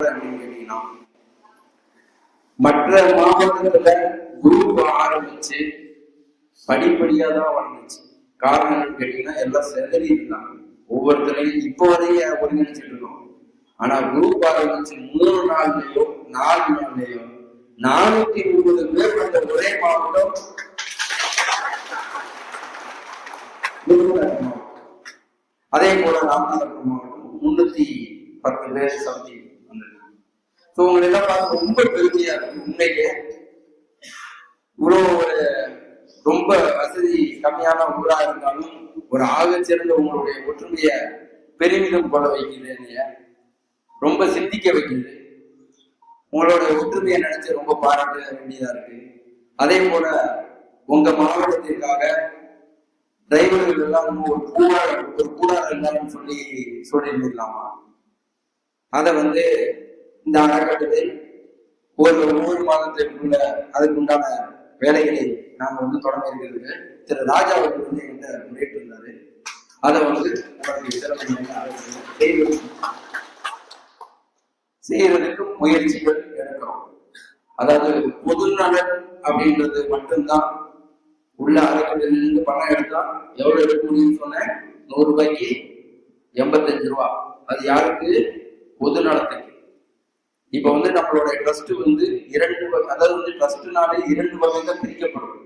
அப்படின்னு கேட்டீங்கன்னா மற்ற மாவட்டத்துல குரூப் ஆரம்பிச்சு படிப்படியா தான் வளர்ந்துச்சு. காரணம் கேட்டீங்கன்னா எல்லாம் செதறி இருந்தாங்க ஒவ்வொருத்தரையும் இப்போ வரைய ஒருங்கிணைச்சிட்டு இருக்கோம். ஆனா குரூப் ஆரம்பிச்சு மூணு நாள்லயோ நாலு நாள்லயோ நானூத்தி முப்பது பேர் கொண்ட ஒரே மாவட்டம் அதே போல ராமநாதபுரம் மாவட்டம் முன்னூத்தி பத்து பேர் சம்திங் ஸோ உங்களை எல்லாம் பார்த்து ரொம்ப பெருமையா இருக்கு உண்மையிலே. இவ்வளோ ஒரு ரொம்ப வசதி கம்மியான ஊரா இருந்தாலும் ஒரு ஆக சிறந்த உங்களுடைய ஒற்றுமைய பெருமிதம் கொள்ள வைக்குது என்னைய ரொம்ப சிந்திக்க வைக்குது உங்களோட ஒற்றுமையை நினைச்சு ரொம்ப பாராட்ட வேண்டியதா இருக்கு. அதே போல உங்க மாவட்டத்திற்காக டிரைவர்கள் எல்லாம் ஒரு கூடாரம் ஒரு கூடாரம் இருந்தாலும் சொல்லி சொல்லியிருந்திருக்கலாமா அதை வந்து இந்த அறக்கட்டளை ஒரு மூணு மாதத்திற்குள்ள அதுக்குண்டான வேலைகளை நாம வந்து தொடங்க இருக்கிறது. திரு ராஜா அவர்கள் வந்து என்கிட்ட முறையிட்டு இருந்தாரு அதை வந்து உங்களுக்கு செய்யறதுக்கு முயற்சிகள் எடுக்கிறோம். அதாவது பொதுநலன் அப்படின்றது மட்டும்தான். உள்ள அறக்கட்டளையிலிருந்து பணம் எடுத்தா எவ்வளவு எடுக்க முடியும்னு சொன்னேன்? நூறு ரூபாய்க்கு எண்பத்தஞ்சு ரூபா. அது யாருக்கு? பொது நலத்துக்கு. இப்ப வந்து நம்மளோட ட்ரஸ்ட் வந்து இரண்டு வகை அதாவது வந்து ட்ரஸ்ட்னாலே இரண்டு வகைகள் பிரிக்கப்படும்.